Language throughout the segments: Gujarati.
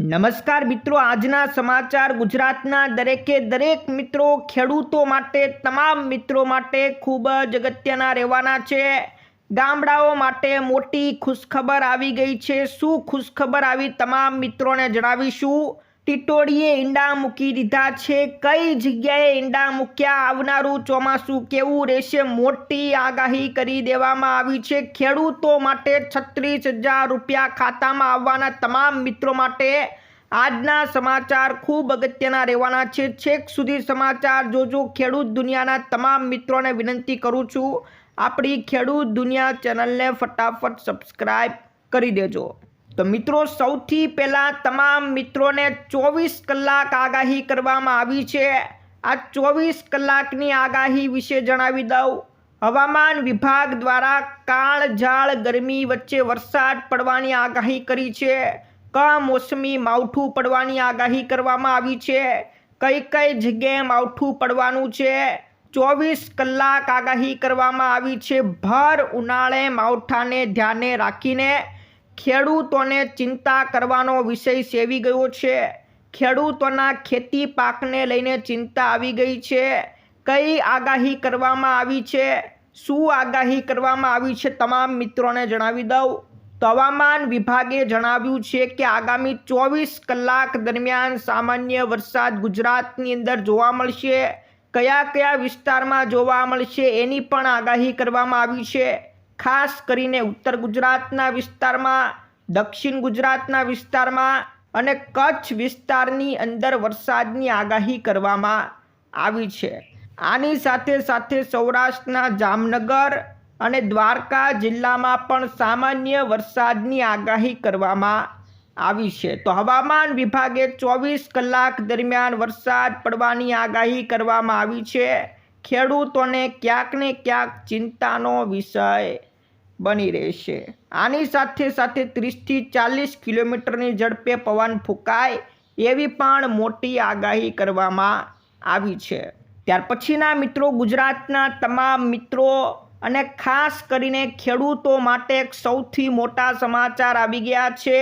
નમસ્કાર મિત્રો, આજના સમાચાર ગુજરાતના દરેકે દરેક મિત્રો ખેડૂતો માટે, તમામ મિત્રો માટે ખૂબ જ અગત્યના રહેવાના છે. ગામડાઓ માટે મોટી ખુશખબર આવી ગઈ છે. શું ખુશખબર આવી, તમામ મિત્રોને જણાવીશું. ટીટોડીએ ઈંડા મૂકી દીધા છે. કઈ જગ્યાએ ઈંડા મૂક્યા? આવનારું ચોમાસું કેવું રહેશે? મોટી આગાહી કરી દેવામાં આવી છે. ખેડૂતો માટે છત્રીસ હજાર રૂપિયા ખાતામાં આવવાના તમામ મિત્રો માટે આજના સમાચાર ખૂબ અગત્યના રહેવાના છે. છેક સુધી સમાચાર જોજો. ખેડૂત દુનિયાના તમામ મિત્રોને વિનંતી કરું છું. આપણી ખેડૂત દુનિયા ચેનલને ફટાફટ સબસ્ક્રાઈબ કરી દેજો. તો મિત્રો, સૌથી પહેલાં તમામ મિત્રોને ચોવીસ કલાક આગાહી કરવામાં આવી છે. આ ચોવીસ કલાકની આગાહી વિશે જણાવી દઉં. હવામાન વિભાગ દ્વારા કાળઝાળ ગરમી વચ્ચે વરસાદ પડવાની આગાહી કરી છે. કમોસમી માવઠું પડવાની આગાહી કરવામાં આવી છે. કઈ કઈ જગ્યાએ માવઠું પડવાનું છે? ચોવીસ કલાક આગાહી કરવામાં આવી છે. ભર ઉનાળે માવઠાને ધ્યાને રાખીને ખેડૂતોને ચિંતા કરવાનો વિષય સેવી ગયો છે. ખેડૂતોના ખેતી પાકને લઈને ચિંતા આવી ગઈ છે. કઈ આગાહી કરવામાં આવી છે? શું આગાહી કરવામાં આવી છે તમામ મિત્રોને જણાવી દઉં. તો હવામાન વિભાગે જણાવ્યું છે કે આગામી ચોવીસ કલાક દરમિયાન સામાન્ય વરસાદ ગુજરાતની અંદર જોવા મળશે. કયા કયા વિસ્તારમાં જોવા મળશે એની પણ આગાહી કરવામાં આવી છે. ખાસ કરીને ઉત્તર ગુજરાતના વિસ્તારમાં, દક્ષિણ ગુજરાતના વિસ્તારમાં અને કચ્છ વિસ્તારની અંદર વરસાદની આગાહી કરવામાં આવી છે. આની સાથે સાથે સૌરાષ્ટ્રના જામનગર અને દ્વારકા જિલ્લામાં પણ સામાન્ય વરસાદની આગાહી કરવામાં આવી છે. તો હવામાન વિભાગે ચોવીસ કલાક દરમિયાન વરસાદ પડવાની આગાહી કરવામાં આવી છે. ખેડૂતોને ક્યાંક ને ક્યાંક ચિંતાનો વિષય બની રહેશે. આની સાથે સાથે ત્રીસથી ચાલીસ કિલોમીટરની ઝડપે પવન ફૂંકાય એવી પણ મોટી આગાહી કરવામાં આવી છે. ત્યાર પછીના મિત્રો, ગુજરાતના તમામ મિત્રો અને ખાસ કરીને ખેડૂતો માટે એક સૌથી મોટા સમાચાર આવી ગયા છે.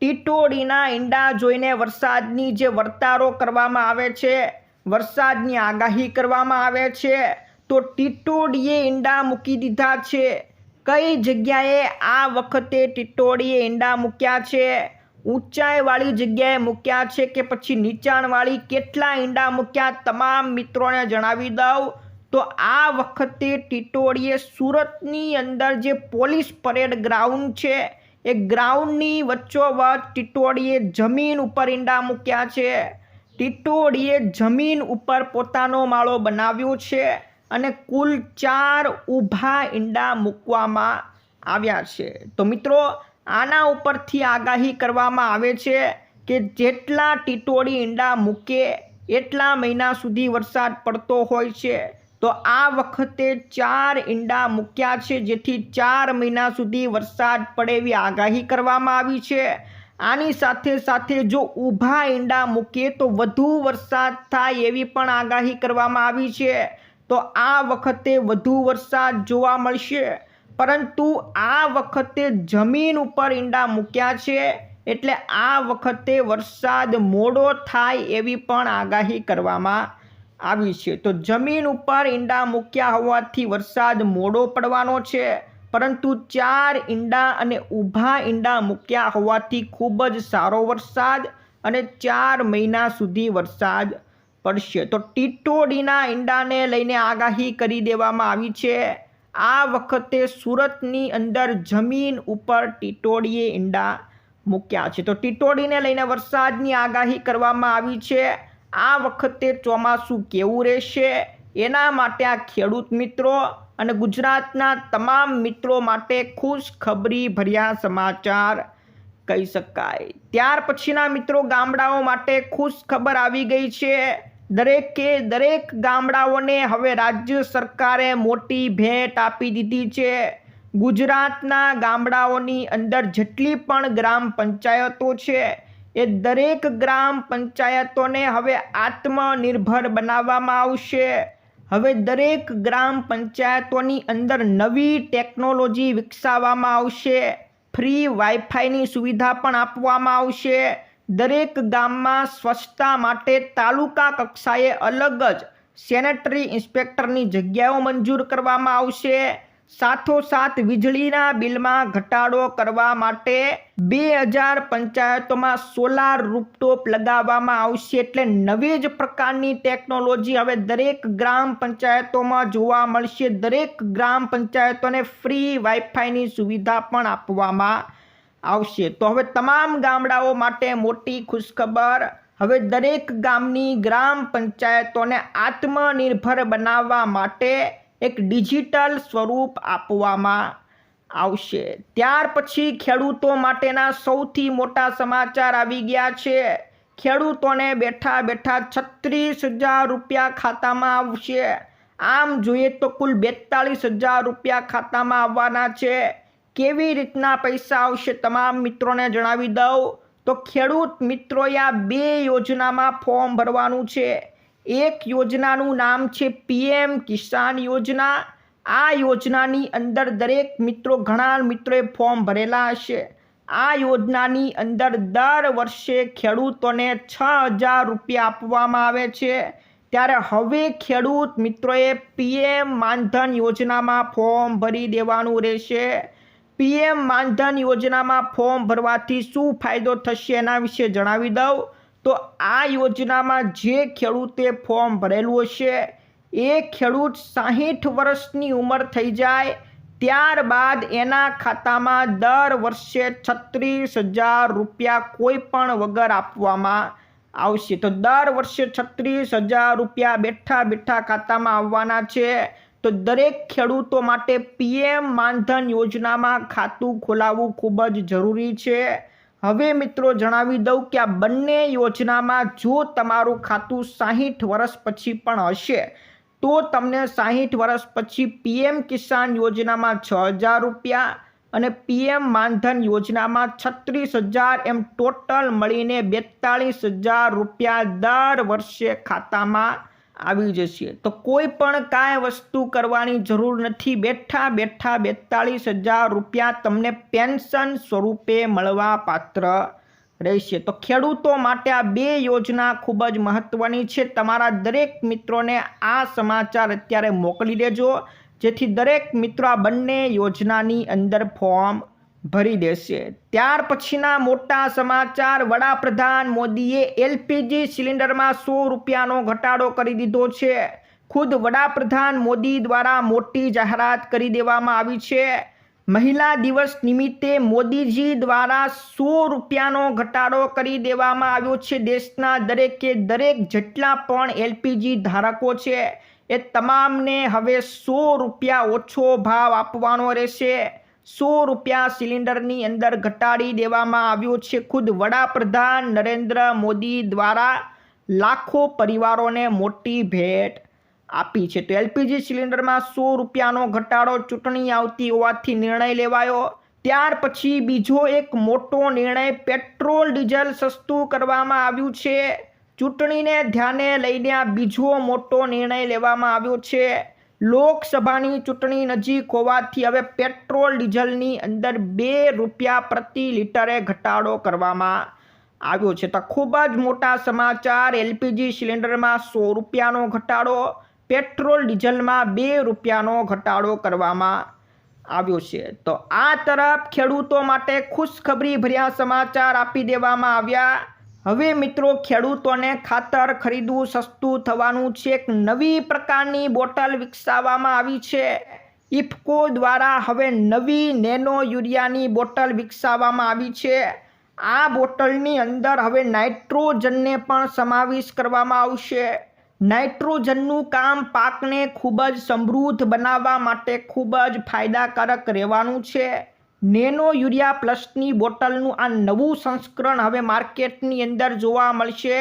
ટીટોડીના ઈંડા જોઈને વરસાદની જે વર્તારો કરવામાં આવે છે, વરસાદની આગાહી કરવામાં આવે છે, તો ટીટોડીએ ઈંડા મૂકી દીધા છે. કઈ જગ્યાએ આ વખતે ટીટોડીએ ઈંડા મૂક્યા છે? ઊંચાઈવાળી જગ્યાએ મૂક્યા છે કે પછી નીચાણવાળી? કેટલા ઈંડા મૂક્યા? તમામ મિત્રોને જણાવી દઉં. તો આ વખતે ટીટોડીએ સુરતની અંદર જે પોલીસ પરેડ ગ્રાઉન્ડ છે, એ ગ્રાઉન્ડની વચ્ચોવચ ટીટોડીએ જમીન ઉપર ઈંડા મૂક્યા છે. ટીટોડીએ જમીન ઉપર પોતાનો માળો બનાવ્યો છે. અને કુલ ચાર ઊભા ઈંડા મૂકવામાં આવ્યા છે. તો મિત્રો, આના ઉપરથી આગાહી કરવામાં આવે છે કે જેટલા ટીટોળી ઈંડા મૂકે એટલા મહિના સુધી વરસાદ પડતો હોય છે. તો આ વખતે ચાર ઈંડા મૂક્યા છે, જેથી ચાર મહિના સુધી વરસાદ પડે એવી આગાહી કરવામાં આવી છે. આની સાથે સાથે જો ઊભા ઈંડા મૂકીએ તો વધુ વરસાદ થાય એવી પણ આગાહી કરવામાં આવી છે. તો આ વખતે વધુ વરસાદ જોવા મળશે. પરંતુ આ વખતે જમીન ઉપર ઈંડા મૂક્યા છે એટલે આ વખતે વરસાદ મોડો થાય એવી પણ આગાહી કરવામાં આવી છે. તો જમીન ઉપર ઈંડા મૂક્યા હોવાથી વરસાદ મોડો પડવાનો છે. પરંતુ ચાર ઈંડા અને ઊભા ઈંડા મૂક્યા હોવાથી ખૂબ જ સારો વરસાદ અને ચાર મહિના સુધી વરસાદ પડશે. તો ટીટોડીના ઈંડાને લઈને આગાહી કરી દેવામાં આવી છે. આ વખતે સુરતની અંદર જમીન ઉપર ટીટોડીએ ઈંડા મૂક્યા છે. તો ટીટોડીને લઈને વરસાદની આગાહી કરવામાં આવી છે. આ વખતે ચોમાસું કેવું રહેશે? એના માટે આ ખેડૂત મિત્રો અને ગુજરાતના તમામ મિત્રો માટે ખુશ ખબરી ભર્યા સમાચાર કહી શકાય. ત્યાર પછીના મિત્રો ગામડાઓ માટે ખુશ ખબર આવી ગઈ છે. દરેકે દરેક ગામડાઓને હવે રાજ્ય સરકારે મોટી ભેટ આપી દીધી છે. ગુજરાતના ગામડાઓની અંદર જેટલી પણ ગ્રામ પંચાયતો છે, એ દરેક ગ્રામ પંચાયતોને હવે આત્મનિર્ભર બનાવવામાં આવશે. હવે દરેક ગ્રામ પંચાયતોની અંદર નવી ટેકનોલોજી વિકસાવવામાં આવશે. ફ્રી વાઈફાઈની સુવિધા પણ આપવામાં આવશે. દરેક ગામમાં સ્વચ્છતા માટે તાલુકા કક્ષાએ અલગ જ સેનેટરી ઇન્સ્પેક્ટરની જગ્યાઓ મંજૂર કરવામાં આવશે. સાથોસાથ વીજળીના બિલમાં ઘટાડો કરવા માટે બે હજાર પંચાયતોમાં સોલાર રૂપટોપ લગાવવામાં આવશે એટલે નવી જ પ્રકારની ટેકનોલોજી હવે દરેક ગ્રામ પંચાયતોમાં જોવા મળશે. દરેક ગ્રામ પંચાયતોને ફ્રી વાઈફાઈની સુવિધા પણ આપવામાં આવશે. તો હવે તમામ ગામડાઓ માટે મોટી ખુશખબર. હવે દરેક ગામની ગ્રામ પંચાયતોને આત્મનિર્ભર બનાવવા માટે એક ડિજિટલ સ્વરૂપ આપવામાં આવશે. ત્યાર પછી ખેડૂતો માટેના સૌથી મોટા સમાચાર આવી ગયા છે. ખેડૂતોને બેઠા બેઠા છત્રીસ હજાર રૂપિયા ખાતામાં આવશે. આમ જોઈએ તો કુલ બેતાળીસ હજાર રૂપિયા ખાતામાં આવવાના છે. કેવી રીતના પૈસા આવશે તમામ મિત્રોને જણાવી દઉં. તો ખેડૂત મિત્રોએ આ બે યોજનામાં ફોર્મ ભરવાનું છે. એક યોજનાનું નામ છે પીએમ કિસાન યોજના. આ યોજનાની અંદર દરેક મિત્રો, ઘણા મિત્રોએ ફોર્મ ભરેલા હશે. આ યોજનાની અંદર દર વર્ષે ખેડૂતોને છ હજાર રૂપિયા આપવામાં આવે છે. ત્યારે હવે ખેડૂત મિત્રોએ પીએમ માનધન યોજનામાં ફોર્મ ભરી દેવાનું રહેશે. પીએમ માનધન યોજનામાં ફોર્મ ભરવાથી શું ફાયદો થશે એના વિશે જણાવી દઉં. તો આ યોજનામાં જે ખેડૂતે ફોર્મ ભરેલું હશે, એ ખેડૂત સાહીઠ વર્ષની ઉંમર થઈ જાય, ત્યારબાદ એના ખાતામાં દર વર્ષે છત્રીસ હજાર રૂપિયા કોઈ પણ વગર આપવામાં આવશે. તો દર વર્ષે છત્રીસ હજાર રૂપિયા બેઠા બેઠા ખાતામાં આવવાના છે. તો દરેક ખેડૂતો માટે પીએમ માનધન યોજનામાં ખાતું ખોલાવવું ખૂબ જ જરૂરી છે. હવે મિત્રો જણાવી દઉં કે આ બંને યોજનામાં જો તમારું ખાતું સાહીઠ વર્ષ પછી પણ હશે, તો તમને સાહીઠ વર્ષ પછી પીએમ કિસાન યોજનામાં છ હજાર રૂપિયા અને પીએમ માનધન યોજનામાં છત્રીસ હજાર એમ ટોટલ મળીને બેતાળીસ હજાર રૂપિયા દર વર્ષે ખાતામાં આવી જશે. તો કોઈ પણ કાંઈ વસ્તુ કરવાની જરૂર નથી. બેઠા બેઠા બેતાળીસ હજાર રૂપિયા તમને પેન્શન સ્વરૂપે મળવા પાત્ર રહેશે. તો ખેડૂતો માટે આ બે યોજના ખૂબ જ મહત્ત્વની છે. તમારા દરેક મિત્રોને આ સમાચાર અત્યારે મોકલી દેજો. જેથી દરેક મિત્રો આ બંને યોજનાની અંદર ફોર્મ ભરી દેશે. ત્યાર પછીના મોટા સમાચાર. વડાપ્રધાન મોદીએ એલપીજી સિલિન્ડરમાં સો રૂપિયાનો ઘટાડો કરી દીધો છે. ખુદ વડાપ્રધાન મોદી દ્વારા મોટી જાહેરાત કરી દેવામાં આવી છે. મહિલા દિવસ નિમિત્તે મોદીજી દ્વારા સો રૂપિયાનો ઘટાડો કરી દેવામાં આવ્યો છે. દેશના દરેકે દરેક જેટલા પણ એલપીજી ધારકો છે, એ તમામને હવે સો રૂપિયા ઓછો ભાવ આપવાનો રહેશે. સો રૂપિયા સિલિન્ડરની અંદર ઘટાડી દેવામાં આવ્યો છે. ખુદ વડાપ્રધાન નરેન્દ્ર મોદી દ્વારા લાખો પરિવારોને મોટી ભેટ આપી છે. તો એલપીજી સિલિન્ડરમાં સો રૂપિયાનો ઘટાડો ચૂંટણી આવતી હોવાથી નિર્ણય લેવાયો. ત્યાર પછી બીજો એક મોટો નિર્ણય પેટ્રોલ, ડીઝલ સસ્તું કરવામાં આવ્યું છે. ચૂંટણીને ધ્યાને લઈને બીજો મોટો નિર્ણય લેવામાં આવ્યો છે. લોકસભાની ચૂંટણી નજીક હોવાથી હવે પેટ્રોલ ડીઝલની અંદર બે રૂપિયા પ્રતિ લીટરે ઘટાડો કરવામાં આવ્યો છે. તો ખૂબ જ મોટા સમાચાર, એલપીજી સિલિન્ડરમાં સો રૂપિયાનો ઘટાડો, પેટ્રોલ ડીઝલમાં બે રૂપિયાનો ઘટાડો કરવામાં આવ્યો છે. તો આ તરફ ખેડૂતો માટે ખુશખબરી ભર્યા સમાચાર આપી દેવામાં આવ્યા. હવે મિત્રો, ખેડૂતોને ખાતર ખરીદવું સસ્તું થવાનું છે. એક નવી પ્રકારની બોટલ વિકસાવવામાં આવી છે. ઇફકો દ્વારા હવે નવી નેનો યુરિયાની બોટલ વિકસાવવામાં આવી છે. આ બોટલની અંદર હવે નાઇટ્રોજનને પણ સમાવેશ કરવામાં આવશે. નાઇટ્રોજનનું કામ પાકને ખૂબ જ સમૃદ્ધ બનાવવા માટે ખૂબ જ ફાયદાકારક રહેવાનું છે. નેનો યુરિયા પ્લસની બોટલનું આ નવું સંસ્કરણ હવે માર્કેટની અંદર જોવા મળશે.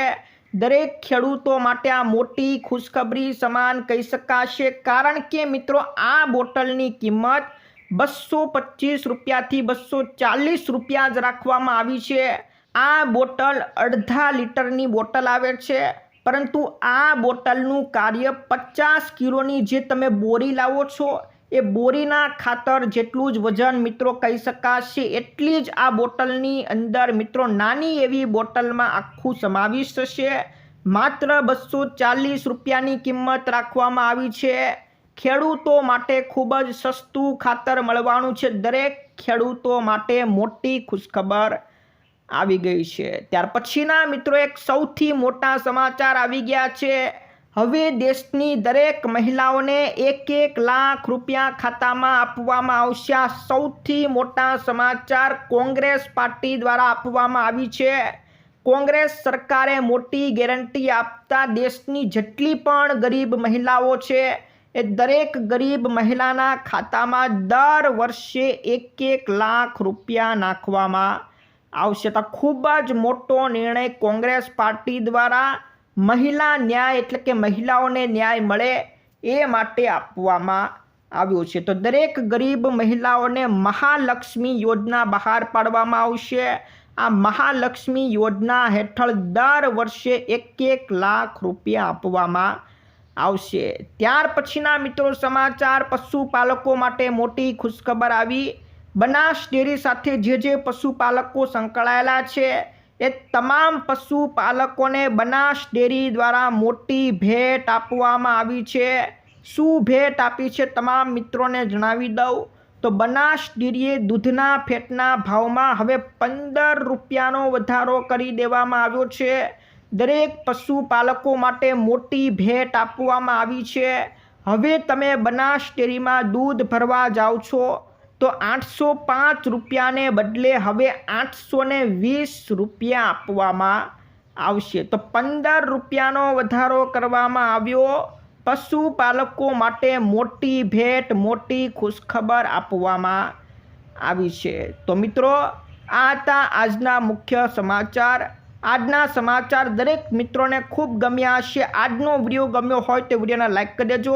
દરેક ખેડૂતો માટે આ મોટી ખુશખબરી સમાન કહી શકાશે. કારણ કે મિત્રો, આ બોટલની કિંમત બસો પચીસ રૂપિયાથી બસો ચાલીસ રૂપિયા જ રાખવામાં આવી છે. આ બોટલ અડધા લીટરની બોટલ આવે છે. પરંતુ આ બોટલનું કાર્ય પચાસ કિલોની જે તમે બોરી લાવો છો એ બોરીના ખાતર જેટલું જ વજન મિત્રો કહી શકાશે, એટલી જ આ બોટલની અંદર મિત્રો નાની એવી બોટલમાં આખું સમાવિષ્ટ છે માત્ર બસો ચાલીસ રૂપિયાની કિંમત રાખવામાં આવી છે. ખેડૂતો માટે ખૂબ જ સસ્તું ખાતર મળવાનું છે. દરેક ખેડૂતો માટે મોટી ખુશખબર આવી ગઈ છે. ત્યાર પછીના મિત્રો એક સૌથી મોટા સમાચાર આવી ગયા છે. હવે દેશની દરેક મહિલાઓને એક એક લાખ રૂપિયા ખાતામાં આપવામાં આવશે. આ સૌથી મોટા સમાચાર કોંગ્રેસ પાર્ટી દ્વારા આપવામાં આવી છે. કોંગ્રેસ સરકારે મોટી ગેરંટી આપતા દેશની જેટલી પણ ગરીબ મહિલાઓ છે, એ દરેક ગરીબ મહિલાના ખાતામાં દર વર્ષે એક એક લાખ રૂપિયા નાખવામાં આવશે. તો ખૂબ જ મોટો નિર્ણય કોંગ્રેસ પાર્ટી દ્વારા મહિલા ન્યાય એટલે કે મહિલાઓને ન્યાય મળે એ માટે આપવામાં આવ્યો છે. તો દરેક ગરીબ મહિલાઓને મહાલક્ષ્મી યોજના બહાર પાડવામાં આવશે. આ મહાલક્ષ્મી યોજના હેઠળ દર વર્ષે એક એક લાખ રૂપિયા આપવામાં આવશે. ત્યાર પછીના મિત્રો સમાચાર, પશુપાલકો માટે મોટી ખુશખબર આવી. બનાસ ડેરી સાથે જે જે પશુપાલકો સંકળાયેલા છે એ તમામ પશુપાલકોને બનાસ ડેરી દ્વારા મોટી ભેટ આપવામાં આવી છે. શું ભેટ આપી છે તમામ મિત્રોને જણાવી દઉં. તો બનાસ ડેરીએ દૂધના ફેટના ભાવમાં હવે પંદર રૂપિયાનો વધારો કરી દેવામાં આવ્યો છે. દરેક પશુપાલકો માટે મોટી ભેટ આપવામાં આવી છે. હવે તમે બનાસ ડેરીમાં દૂધ ભરવા જાઓ છો. તો આઠસો પાંચ રૂપિયાને બદલે હવે આઠસો વીસ રૂપિયા આપવામાં આવશે. તો પંદર રૂપિયાનો વધારો કરવામાં આવ્યો. પશુપાલકો માટે મોટી ભેટ, મોટી ખુશખબર આપવામાં આવી છે. તો મિત્રો, આ હતા આજના મુખ્ય સમાચાર. આજના સમાચાર દરેક મિત્રોને ખૂબ ગમ્યા હશે. આજનો વીડિયો ગમ્યો હોય તો વિડીયોને લાઈક કરી દેજો.